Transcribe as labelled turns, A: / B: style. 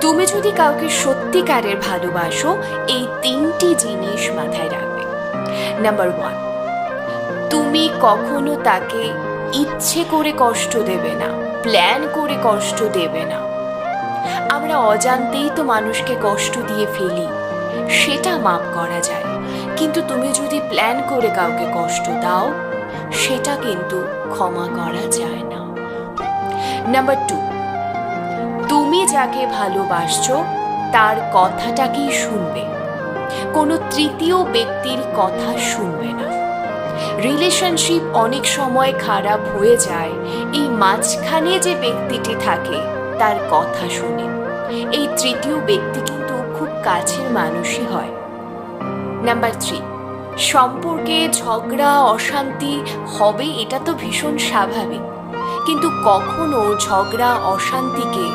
A: তুমি যদি কাউকে সত্যিকারের ভালোবাসো, এই তিনটি জিনিস মাথায় রাখবে। নাম্বার ওয়ান তুমি কখনো তাকে ইচ্ছে করে কষ্ট দেবে না প্ল্যান করে কষ্ট দেবে না। আমরা অজান্তেই তো মানুষকে কষ্ট দিয়ে ফেলি, সেটা মাপ করা যায়। কিন্তু তুমি যদি প্ল্যান করে কাউকে কষ্ট দাও, সেটা কিন্তু ক্ষমা করা যায় না। নাম্বার টু যাকে ভালোবাসছো, তার কথাটাকেই শুনবে? কোনো তৃতীয় ব্যক্তির কথা শুনবে না। রিলেশনশিপ অনেক সময় খারাপ হয়ে যায়, এই মাঝখানে যে ব্যক্তিটি থাকে, তার কথা শুনে। এই তৃতীয় ব্যক্তি কিন্তু খুব কাছের মানুষই হয়। নাম্বার থ্রি, সম্পর্কে ঝগড়া, অশান্তি হবে, এটা তো ভীষণ স্বাভাবিক। কিন্তু কখনো ঝগড়া, অশান্তিকে